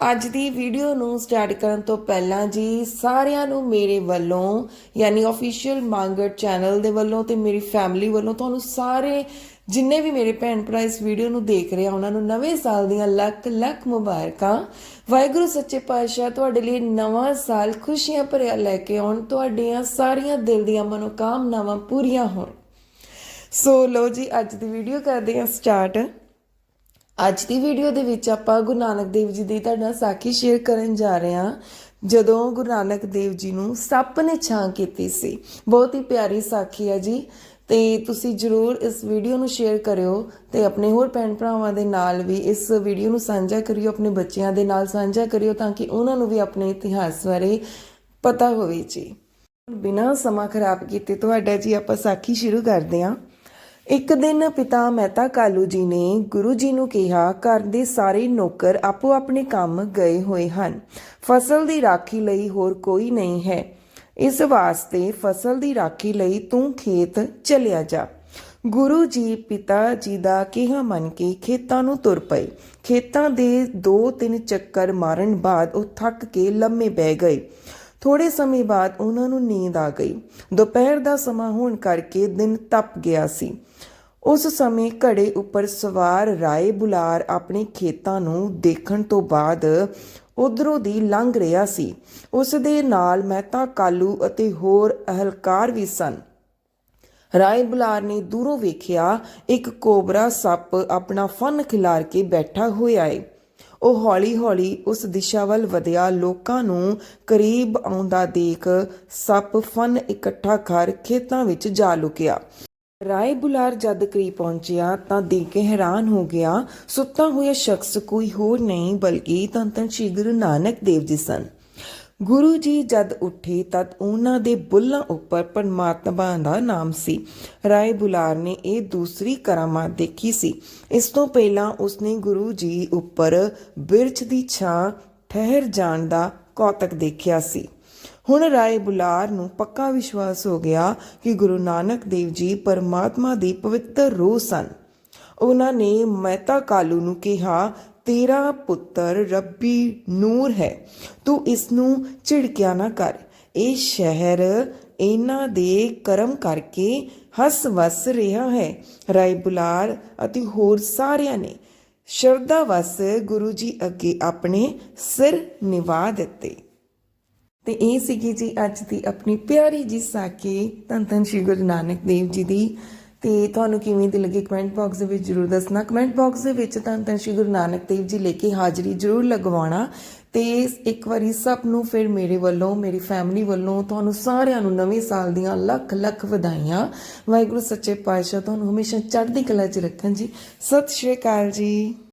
ਅੱਜ ਦੀ ਵੀਡੀਓ ਨੂੰ ਸਟਾਰਟ ਕਰਨ ਤੋਂ ਪਹਿਲਾਂ ਜੀ, ਸਾਰਿਆਂ ਨੂੰ ਮੇਰੇ ਵੱਲੋਂ, ਯਾਨੀ ਅਫੀਸ਼ੀਅਲ ਮੰਗਟ ਚੈਨਲ ਦੇ ਵੱਲੋਂ ਤੇ ਮੇਰੀ ਫੈਮਿਲੀ ਵੱਲੋਂ ਤੁਹਾਨੂੰ ਸਾਰੇ ਜਿੰਨੇ ਵੀ ਮੇਰੇ ਭੈਣ ਭਰਾ ਇਸ ਵੀਡੀਓ ਨੂੰ ਦੇਖ ਰਹੇ ਆ, ਉਹਨਾਂ ਨੂੰ ਨਵੇਂ ਸਾਲ ਦੀਆਂ ਲੱਖ ਲੱਖ ਮੁਬਾਰਕਾਂ। ਵਾਹਿਗੁਰੂ ਸੱਚੇ ਪਾਤਸ਼ਾਹ ਤੁਹਾਡੇ ਲਈ ਨਵਾਂ ਸਾਲ ਖੁਸ਼ੀਆਂ ਭਰਿਆ ਲੈ ਕੇ ਆਉਣ, ਤੁਹਾਡੀਆਂ ਸਾਰੀਆਂ ਦਿਲ ਦੀਆਂ ਮਨੋਕਾਮਨਾਵਾਂ ਪੂਰੀਆਂ ਹੋਣ। ਸੋ ਲੋ ਜੀ, ਅੱਜ ਦੀ ਵੀਡੀਓ ਕਰਦੇ ਹਾਂ ਸਟਾਰਟ ਅੱਜ ਦੀ ਵੀਡੀਓ ਦੇ ਵਿੱਚ ਆਪਾਂ ਗੁਰੂ ਨਾਨਕ ਦੇਵ ਜੀ ਦੀ ਤੁਹਾਡਾ ਸਾਖੀ ਸ਼ੇਅਰ ਕਰਨ ਜਾ ਰਹੇ ਹਾਂ। ਜਦੋਂ ਗੁਰੂ ਨਾਨਕ ਦੇਵ ਜੀ ਨੂੰ ਸੱਪ ਨੇ ਛਾਂ ਕੀਤੀ ਸੀ। ਬਹੁਤ ਹੀ ਪਿਆਰੀ ਸਾਖੀ ਹੈ ਜੀ। ਤੇ ਤੁਸੀਂ ਜਰੂਰ ਇਸ ਵੀਡੀਓ ਨੂੰ ਸ਼ੇਅਰ ਕਰਿਓ ਤੇ ਆਪਣੇ ਹੋਰ ਭੈਣ ਭਰਾਵਾਂ ਦੇ ਨਾਲ ਵੀ ਇਸ ਵੀਡੀਓ ਨੂੰ ਸਾਂਝਾ ਕਰਿਓ, ਆਪਣੇ ਬੱਚਿਆਂ ਦੇ ਨਾਲ ਸਾਂਝਾ ਕਰਿਓ ਤਾਂ ਕਿ ਉਹਨਾਂ ਨੂੰ ਵੀ ਆਪਣੇ ਇਤਿਹਾਸ ਬਾਰੇ ਪਤਾ ਹੋਵੇ ਜੀ। ਬਿਨਾਂ ਸਮਾਂ ਖਰਾਬ ਕੀਤੇ ਤੁਹਾਡਾ ਜੀ ਆਪਾਂ ਸਾਖੀ ਸ਼ੁਰੂ ਕਰਦੇ ਹਾਂ। ਇੱਕ ਦਿਨ ਪਿਤਾ ਮਹਿਤਾ ਕਾਲੂ ਜੀ ਨੇ ਗੁਰੂ ਜੀ ਨੂੰ ਕਿਹਾ, ਘਰ ਦੇ ਸਾਰੇ ਨੌਕਰ ਆਪੋ ਆਪਣੇ ਕੰਮ ਗਏ ਹੋਏ ਹਨ। ਫਸਲ ਦੀ ਰਾਖੀ ਲਈ ਹੋਰ ਕੋਈ ਨਹੀਂ ਹੈ। ਇਸ ਵਾਸਤੇ ਫਸਲ ਦੀ ਰਾਖੀ ਲਈ ਤੂੰ ਖੇਤ ਚਲਿਆ ਜਾ। ਗੁਰੂ ਜੀ ਪਿਤਾ ਜੀ ਦਾ ਕਿਹਾ ਮੰਨ ਕੇ ਖੇਤਾਂ ਨੂੰ ਤੁਰ ਪਏ। ਖੇਤਾਂ ਦੇ 2-3 ਚੱਕਰ ਮਾਰਨ ਬਾਅਦ ਉਹ ਥੱਕ ਕੇ ਲੰਮੇ ਬਹਿ ਗਏ। ਥੋੜੇ ਸਮੇਂ ਬਾਅਦ ਉਹਨਾਂ ਨੂੰ ਨੀਂਦ ਆ ਗਈ। ਦੁਪਹਿਰ ਦਾ ਸਮਾਂ ਹੋਣ ਕਰਕੇ ਦਿਨ ਤਪ ਗਿਆ ਸੀ। ਉਸ ਸਮੇਂ ਘੜੇ ਉੱਪਰ ਸਵਾਰ ਰਾਏ ਬੁਲਾਰ ਆਪਣੇ ਖੇਤਾਂ ਨੂੰ ਦੇਖਣ ਤੋਂ ਬਾਅਦ ਉਧਰੋਂ ਦੀ ਲੰਘ ਰਿਹਾ ਸੀ। ਉਸ ਦੇ ਨਾਲ ਮਹਿਤਾ, ਕਾਲੂ ਅਤੇ ਹੋਰ ਅਹਲਕਾਰ ਵੀ ਸਨ। ਰਾਏ ਬੁਲਾਰ ਨੇ ਦੂਰੋਂ ਵੇਖਿਆ, ਇੱਕ ਕੋਬਰਾ ਸੱਪ ਆਪਣਾ ਫਨ ਖਿਲਾਰ ਕੇ ਬੈਠਾ ਹੋਇਆ ਏ। ਉਹ ਹੌਲੀ-ਹੌਲੀ ਉਸ ਦਿਸ਼ਾ ਵੱਲ ਵਧਿਆ। ਲੋਕਾਂ ਨੂੰ ਕਰੀਬ ਆਉਂਦਾ ਦੇਖ ਸੱਪ ਫਨ ਇਕੱਠਾ ਕਰ ਖੇਤਾਂ ਵਿੱਚ ਜਾ ਲੁਕਿਆ। ਰਾਏ ਬੁਲਾਰ ਜਦ ਕਰੀਬ ਪਹੁੰਚਿਆ ਤਾਂ ਦੇਖ ਕੇ ਹੈਰਾਨ ਹੋ ਗਿਆ, ਸੁੱਤਾ ਹੋਇਆ ਸ਼ਖਸ ਕੋਈ ਹੋਰ ਨਹੀਂ ਬਲਕਿ ਧੰਨ ਧੰਨ ਸ਼੍ਰੀ ਗੁਰੂ ਨਾਨਕ ਦੇਵ ਜੀ ਸਨ। ਗੁਰੂ ਜੀ ਜਦ ਉੱਠੇ ਤਦ ਉਹਨਾਂ ਦੇ ਬੁੱਲਾਂ ਉੱਪਰ ਪਰਮਾਤਮਾ ਦਾ ਨਾਮ ਸੀ। ਰਾਏ ਬੁਲਾਰ ਨੇ ਇਹ ਦੂਸਰੀ ਕਰਾਮਾਤ ਦੇਖੀ ਸੀ। ਇਸ ਤੋਂ ਪਹਿਲਾਂ ਉਸਨੇ ਗੁਰੂ ਜੀ ਉੱਪਰ ਬਿਰਛ ਦੀ ਛਾਂ ਠਹਿਰ ਜਾਣ ਦਾ ਕੌਤਕ ਦੇਖਿਆ ਸੀ। ਹੁਣ ਰਾਏ ਬੁਲਾਰ ਨੂੰ ਪੱਕਾ ਵਿਸ਼ਵਾਸ ਹੋ ਗਿਆ ਕਿ ਗੁਰੂ ਨਾਨਕ ਦੇਵ ਜੀ ਪਰਮਾਤਮਾ ਦੀ ਪਵਿੱਤਰ ਰੂਹ ਸਨ। ਉਹਨਾਂ ਨੇ ਮਹਿਤਾ ਕਾਲੂ ਨੂੰ ਕਿਹਾ ਤੇਰਾ ਪੁੱਤਰ ਰੱਬੀ ਨੂਰ ਹੈ। ਤੂੰ ਇਸ ਨੂੰ ਝਿੜਕਿਆ ਨਾ ਕਰ। ਇਹ ਸ਼ਹਿਰ ਇਹਨਾਂ ਦੇ ਕਰਮ ਕਰਕੇ ਹੱਸ ਵਸ ਰਿਹਾ ਹੈ। ਰਾਏ ਬੁਲਾਰ ਅਤੇ ਹੋਰ ਸਾਰਿਆਂ ਨੇ ਸ਼ਰਧਾ ਵਸ ਗੁਰੂ ਜੀ ਅੱਗੇ ਆਪਣੇ ਸਿਰ ਨਿਵਾ ਦਿੱਤੇ। ਤੇ ਇਹ ਸੀਗੀ ਜੀ ਅੱਜ ਦੀ ਆਪਣੀ ਪਿਆਰੀ ਜੀ ਸਾਖੀ। ਧੰਨ ਧੰਨ ਸ਼੍ਰੀ ਗੁਰੂ ਨਾਨਕ ਦੇਵ ਜੀ ਦੀ ਤੇ ਤੁਹਾਨੂੰ ਕਿਵੇਂ ਦੀ ਲੱਗੀ ਕਮੈਂਟ ਬਾਕਸ ਦੇ ਵਿੱਚ ਜਰੂਰ ਦੱਸਣਾ। ਕਮੈਂਟ ਬਾਕਸ ਦੇ ਵਿੱਚ ਧੰਨ ਤਾਂ ਸ਼੍ਰੀ ਗੁਰੂ ਨਾਨਕ ਦੇਵ ਜੀ ਲੈ ਕੇ ਹਾਜ਼ਰੀ ਜਰੂਰ ਲਗਵਾਉਣਾ। ਤੇ ਇੱਕ ਵਾਰੀ ਸਭ ਨੂੰ ਫਿਰ ਮੇਰੇ ਵੱਲੋਂ, ਮੇਰੀ ਫੈਮਿਲੀ ਵੱਲੋਂ ਤੁਹਾਨੂੰ ਸਾਰਿਆਂ ਨੂੰ ਨਵੇਂ ਸਾਲ ਦੀਆਂ ਲੱਖ ਲੱਖ ਵਧਾਈਆਂ। ਵਾਹਿਗੁਰੂ ਸੱਚੇ ਪਾਤਸ਼ਾਹ ਤੁਹਾਨੂੰ ਹਮੇਸ਼ਾ ਚੜ੍ਹਦੀ ਕਲਾ 'ਚ ਰੱਖਣ ਜੀ। ਸਤਿ ਸ਼੍ਰੀ ਅਕਾਲ ਜੀ।